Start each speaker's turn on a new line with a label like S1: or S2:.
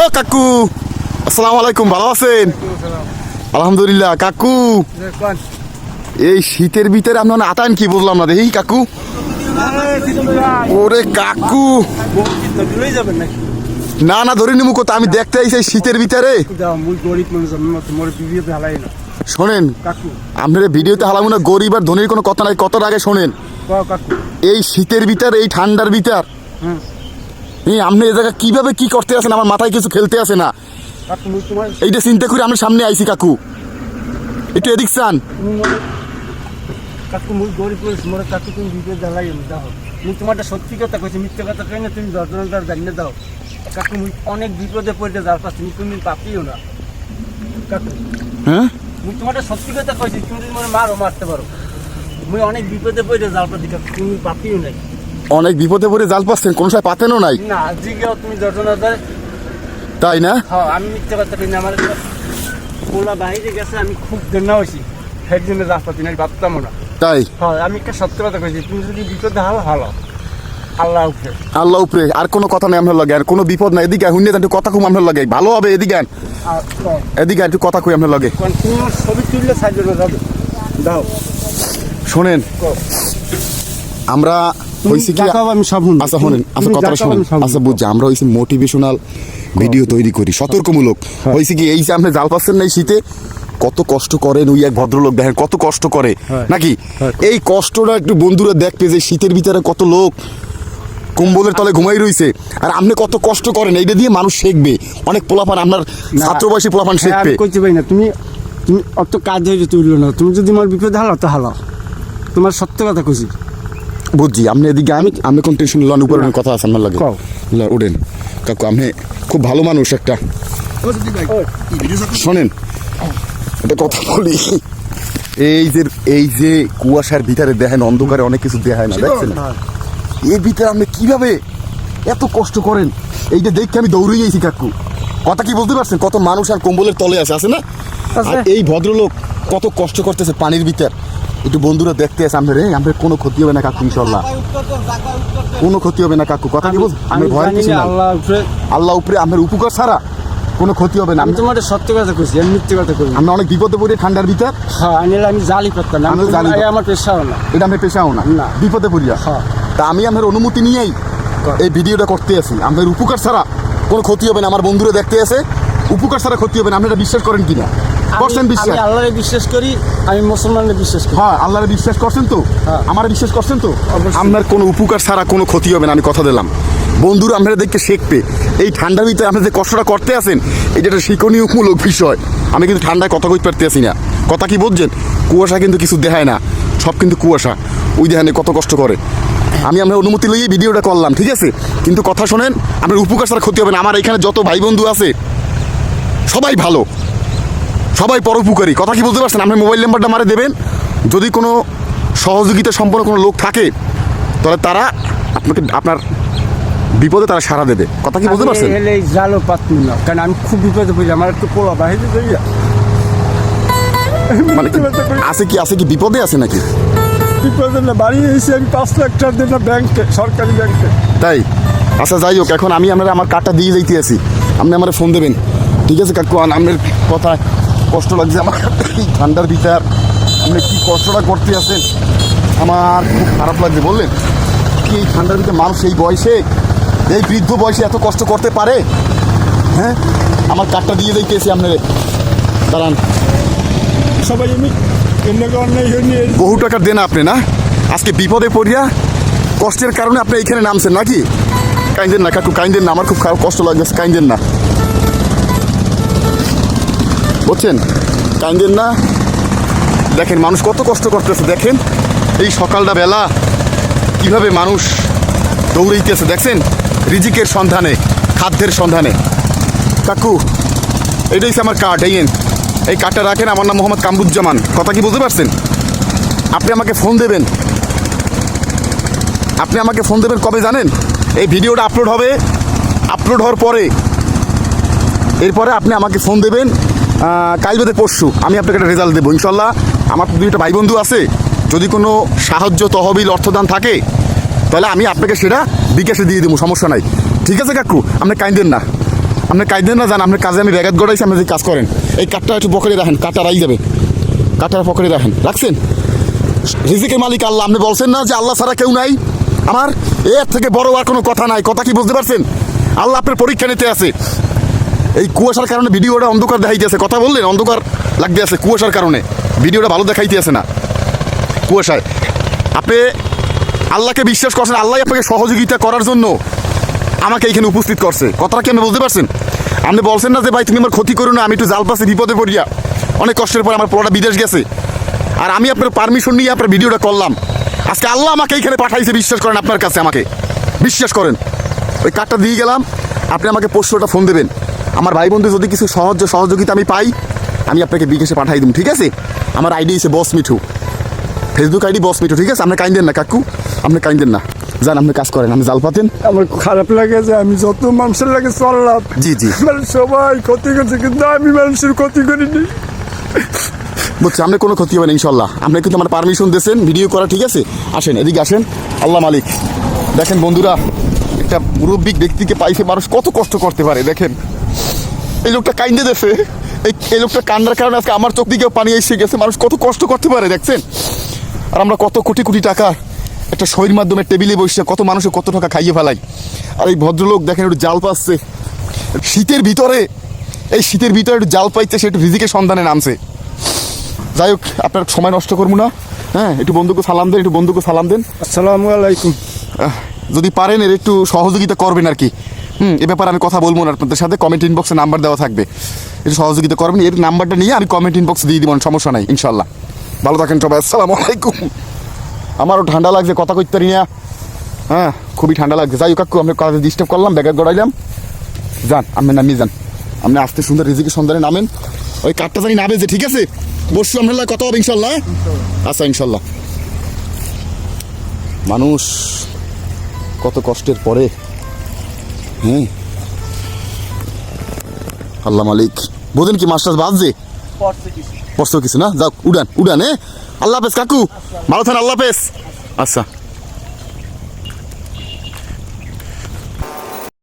S1: ও কাকু আসসালামু আলাইকুম ভালো আছেন? আলহামদুলিল্লাহ কাকু। এই শীতের ভিতরে আপনার আতান কি বুঝলাম না দেখি কাকু। ওরে কাকু। না না ধরে নিমু কোথা আমি দেখতে আইছি শীতের ভিতরে। শোনেন আপনার ভিডিওতে হালামু না গরিব আর ধনির কোনো কথা নাই কত আগে শোনেন। এই শীতের ভিতর এই ঠান্ডার ভিতর এই আপনি এই জায়গা কীভাবে কি করতে আসেন? আমার মাথায় কিছু খেলতে আসে না। এইটা চিন্তা করে আমি সামনে আইছি কাকু। একটু এদিক চান।
S2: কাকু মুই গরিব মানুষ মোর কাকু তুমি জ্বালাই দাও। মুই তোমারটা সত্যি কথা কইছি মিথ্যে কথা কই না তুমি দর্জনদার জানিয়ে দাও। কাকু মুই অনেক বিপদে পড়তে যার পাচ্ছি তুমি তুমি পাপিও না। কাকু
S1: হ্যাঁ?
S2: মুই তোমারটা সত্যি কথা কইছি তুমি যদি মনে মারো মারতে পারো। মুই অনেক বিপদে পড়তে যার পাচ্ছি কাকু তুমি পাপিও নাই।
S1: অনেক বিপদে পড়ে জাল পাচ্ছেন কোনো সময় পাতেনও নাই।
S2: না আজকেও তুমি দর্জনদার
S1: তাই না?
S2: হ্যাঁ আমি মিথ্যে কথা কই না আমার পোলা বাইরে গেছে আমি খুব দেনা হয়েছি। সেই জন্য রাস্তা তিনি ভাবতাম না।
S1: তাই?
S2: হ্যাঁ আমি একটা সত্য কথা কইছি তুমি যদি বিপদে হাও ভালো। আল্লাহ উপরে।
S1: আল্লাহ উপরে আর কোনো কথা নেই আপনার লাগে আর কোনো বিপদ নাই। এদিকে হুন্যে একটু কথা কম আপনার লাগে। ভালো হবে এদিকে
S2: কও,
S1: এদিকে একটু কথা কই আপনার লাগে।
S2: ছবি তুললে সাহায্য দাও।
S1: শোনেন। আমরা হইছে কি
S2: আমি সব।
S1: আচ্ছা শোনেন। আচ্ছা কথাটা শোনেন। আচ্ছা বুঝছি। আমরা হইছে মোটিভেশনাল ভিডিও তৈরি করি সতর্কমূলক। হইছে কি এই যে আপনি জাল পাচ্ছেন না শীতে কত কষ্ট করেন ওই এক ভদ্রলোক দেখেন কত কষ্ট করে
S2: হ্যাঁ।
S1: নাকি?
S2: হ্যাঁ।
S1: এই কষ্টটা একটু বন্ধুরা দেখবে যে শীতের ভিতরে কত লোক কম্বলের তলে ঘুমাই রইছে আর আপনি কত কষ্ট করেন এইটা দিয়ে মানুষ শিখবে। অনেক পোলাপান আপনার। ছাত্র বয়সী পোলাপান
S2: হ্যাঁ,
S1: শিখবে।
S2: কইতে পারি না। তুমি তুমি অত কাজ হয়েছে তুললো না। তুমি যদি আমার বিপদে হালো তো হালো। তোমার সত্য কথা কইছি।
S1: বুঝছি আপনি এদিকে আমি আমি কোন টেনশন লন উপরে কথা আছে আপনার লাগে। উঠেন। কাকু আপনি খুব ভালো মানুষ একটা। শোনেন একটা কথা বলি। এই যে এই যে কুয়াশার ভিতরে দেখেন অন্ধকারে অনেক কিছু দেখায় না দেখছেন? এর ভিতরে আপনি কীভাবে এত কষ্ট করেন? এইটা দেখে আমি দৌড়ে গেছি কাকু। কথা কি বলতে পারছেন? কত মানুষ আর কম্বলের তলে আছে আছে না? আর এই ভদ্রলোক কত কষ্ট করতেছে পানির ভিতর। একটু বন্ধুরা দেখতে আছে আপনার আপনার কোনো ক্ষতি হবে না কাকু ইনশাল্লাহ। কোনো ক্ষতি হবে না কাকু কথা কি বলছেন
S2: আমি ভয়
S1: কিছু নাই।
S2: আল্লাহ উপরে
S1: আল্লাহ উপরে আপনার উপকার ছাড়া কোনো ক্ষতি হবে না।
S2: আমি তোমার সত্য কথা কইছি আমি মিথ্যে কথা কই
S1: আমরা অনেক বিপদে পড়ি ঠান্ডার ভিতর।
S2: হ্যাঁ আমি জালি করতাম না
S1: আমি জালি।
S2: আমার পেশাও না।
S1: এটা আমি পেশাও না।
S2: না।
S1: বিপদে পড়িয়া
S2: হ্যাঁ।
S1: তা আমি আমার অনুমতি নিয়েই এই ভিডিওটা করতে আছি। আমাদের উপকার ছাড়া কোনো ক্ষতি হবে না। আমার বন্ধুরা দেখতে আছে উপকার ছাড়া ক্ষতি হবে না। আপনি এটা বিশ্বাস করেন কিনা? করছেন বিশ্বাস?
S2: আমি আল্লাহরে বিশ্বাস করি আমি মুসলমানের বিশ্বাস করি।
S1: হ্যাঁ আল্লাহরে বিশ্বাস করছেন তো?
S2: হ্যাঁ।
S1: আমার বিশ্বাস করছেন তো? আপনার কোনো উপকার ছাড়া কোনো ক্ষতি হবে না আমি কথা দিলাম। বন্ধুরা আপনারা দেখতে শিখবে। এই ঠান্ডার ভিতরে আপনি যে কষ্টটা করতে আছেন এটা একটা শিক্ষণীয়মূলক বিষয়। আমি কিন্তু ঠান্ডায় কথা কইতে পারতে আছি না। কথা কি বুঝছেন কুয়াশা কিন্তু কিছু দেখায় না। সব কিন্তু কুয়াশা। ওই দেখেন কত কষ্ট করে। আমি আমরা অনুমতি লইয়ে ভিডিওটা করলাম ঠিক আছে? কিন্তু কথা শোনেন আপনার উপকার ছাড়া ক্ষতি হবে না। আমার এখানে যত ভাই বন্ধু আছে সবাই ভালো। সবাই পরোপকারী। কথা কি বলতে পারছেন? আপনি মোবাইল নাম্বারটা মারে দেবেন। যদি কোনো সহযোগিতা সম্পন্ন কোনো লোক থাকে তাহলে তারা আপনাকে আপনার বিপদে তারা সাড়া দেবে। কথা কি বলতে পারছেন?
S2: জালও পাতমি না কারণ আমি খুব বিপদে পড়ি আমার একটু পোলা বাহিরে
S1: মানে আছে কি আছে কি বিপদে আছে নাকি?
S2: বিপদে না বাড়ি এসে আমি পাঁচ লাখ টাকা দিন ব্যাংকে সরকারি ব্যাংকে।
S1: তাই? আচ্ছা যাই হোক এখন আমি আমরা আমার কার্ডটা দিয়ে যাইতে আছি। আপনি আমার ফোন দেবেন। ঠিক আছে কাকু আপনার কথা কষ্ট লাগছে আমার। এই ঠান্ডার ভিতর আপনি কি কষ্টটা করতে আছেন? আমার খুব খারাপ লাগছে বললেন। কি এই ঠান্ডার ভিতরে মানুষ এই বয়সে? এই বৃদ্ধ বয়সে এত কষ্ট করতে পারে? হ্যাঁ? আমার কার্ডটা দিয়ে যাইতেছি আপনার। দাঁড়ান।
S2: সবাই এমনি নিয়ে
S1: বহু টাকা দেন আপনি না? আজকে বিপদে পড়িয়া কষ্টের কারণে আপনি এখানে নামছেন নাকি? কাইন্দেন না কাকু কাইন্দেন না। আমার খুব খারাপ কষ্ট লাগছে কাইন্দেন না। বুঝছেন? কাইন্দেন না। দেখেন, মানুষ কত কষ্ট করতেছে, দেখেন। এই সকালটা বেলা কীভাবে মানুষ দৌড়াইতেছে, দেখছেন? রিজিকের সন্ধানে, খাদ্যের সন্ধানে। কাকু, এটাই আমার কার্ড, এই এই কার্ডটা রাখেন, আমার নাম মোহাম্মদ কামরুজ্জামান। কথা কি বুঝতে পারছেন? আপনি আমাকে ফোন দেবেন। আপনি আমাকে ফোন দেবেন কবে জানেন? এই ভিডিওটা আপলোড হবে। আপলোড হওয়ার পরে। এরপরে আপনি আমাকে ফোন দেবেন। কাল বাদে পরশু আমি আপনাকে একটা রেজাল্ট দেবো। ইনশাল্লাহ আমার দুইটা ভাই বন্ধু আছে। যদি কোনো সাহায্য, তহবিল, অর্থদান থাকে, তাহলে আমি আপনাকে সেটা বিকাশে দিয়ে দেবো, সমস্যা নাই। ঠিক আছে কাকু? আপনি কাইন্দেন না। আপনি কাইদেন না যান আপনার কাজে আমি ব্যাঘাত গড়াইছি আপনি যে কাজ করেন। এই কাঠটা একটু পকেটে রাখেন, কাঠটা রাই যাবে। কাঠটা পকেটে রাখেন। রাখছেন? রিজিকের মালিক আল্লাহ, আপনি বলছেন না যে আল্লাহ ছাড়া কেউ নাই? আমার এর থেকে বড় আর কোনো কথা নাই। কথা কি বুঝতে পারছেন? আল্লাহ আপনার পরীক্ষা নিতে আছে। এই কুয়াশার কারণে ভিডিওটা অন্ধকার দেখাইতেছে। কথা বললেন, অন্ধকার লাগতে আছে কুয়াশার কারণে। ভিডিওটা ভালো দেখাইতে আছে না কুয়াশায়। আপনি আল্লাহকে বিশ্বাস করছেন, আল্লাহ আপনাকে সহযোগিতা করার জন্য আমাকে এখানে উপস্থিত করছে। কথাটা কি আপনি বলতে পারছেন? আপনি বলছেন না যে, ভাই, তুমি আমার ক্ষতি করো না, আমি একটু জাল পাশে বিপদে পড়িয়া। অনেক কষ্টের পর আমার পোলাটা বিদেশ গেছে। আর আমি আপনার পারমিশন নিয়ে আপনার ভিডিওটা করলাম। আজকে আল্লাহ আমাকে এখানে পাঠাইছে, বিশ্বাস করেন আপনার কাছে আমাকে। বিশ্বাস করেন। ওই কার্ডটা দিয়ে গেলাম, আপনি আমাকে পরশুটা ফোন দেবেন। আমার ভাই বন্ধু যদি কিছু সহজ সহযোগিতা আমি পাই আমি আপনাকে বিকাশে পাঠাই দিব ঠিক আছে? আমার আইডি হচ্ছে boss Mithu. Facebook ID boss Mithu ঠিক আছে? আপনি কাইন্দেন না কাকু। আপনি কাইন্দেন না। যান আপনি কাজ করেন আপনি জাল পাতেন।
S2: আমার খারাপ লাগে যে আমি যত মানুষের লাগে চললাম।
S1: জি জি।
S2: মানে সবাই ক্ষতি করছে কিন্তু আমি মানুষের ক্ষতি করিনি।
S1: বুঝছি আপনি কোনো ক্ষতি হবে না ইনশাল্লাহ। আপনি কিন্তু আমার পারমিশন দিয়েছেন ভিডিও করা ঠিক আছে? আসেন এদিকে আসেন। আল্লাহ মালিক। দেখেন বন্ধুরা একটা মুরব্বিক ব্যক্তিকে পাইছে মানুষ কত কষ্ট করতে পারে দেখেন। এই লোকটা কাইন্দে দেশে এই লোকটা কান্নার কারণে আজকে আমার চোখ দিকেও পানি এসে গেছে। মানুষ কত কষ্ট করতে পারে দেখছেন? আর আমরা কত কোটি কোটি টাকা একটা সইর মাধ্যমে টেবিলে বসে কত মানুষের কত টাকা খাইয়ে ফেলাই। আর এই ভদ্রলোক দেখেন একটু জাল পাচ্ছে। শীতের ভিতরে এই শীতের ভিতরে একটু জাল পাইছে সে একটু রিজিকের সন্ধানে নামছে। যাই হোক আপনার সময় নষ্ট করব না। হ্যাঁ একটু বন্ধুকে সালাম দেন একটু বন্ধুকে সালাম দেন।
S2: আসসালামু আলাইকুম।
S1: যদি পারেন এর একটু সহযোগিতা করবেন আর কি। হুম এ ব্যাপারে আমি কথা বলব না আপনাদের সাথে কমেন্ট ইনবক্সে নাম্বার দেওয়া থাকবে। একটু সহযোগিতা করবেন এর নাম্বারটা নিয়ে আমি কমেন্ট ইনবক্সে দিয়ে দিব সমস্যা নাই ইনশাল্লাহ ভালো থাকেন সবাই আসসালামু আলাইকুম। আমারও ঠান্ডা লাগছে কথা কইতে পারি না। হ্যাঁ খুবই ঠান্ডা লাগছে। যাই কাকু আমি কথা ডিস্টার্ব করলাম ব্যাগে গড়াইলাম। যান আপনি নামিয়ে যান। আপনি আসতে সুন্দর রিজিকে সন্ধানে নামেন। ওই কাঠটা জানি নামে যে ঠিক আছে? বসু লাগে কথা হবে ইনশাল্লাহ আচ্ছা ইনশাল্লাহ মানুষ কত কষ্টের পরে হ্যাঁ আল্লাহ মালিক। বোঝেন কি মাস্টার বাজছে?
S2: পড়ছে কিছু।
S1: না? যাক উড়ান উড়ান হ্যাঁ আল্লাহ হাফেজ কাকু। ভালো থাকেন আল্লাহ হাফেজ। আচ্ছা।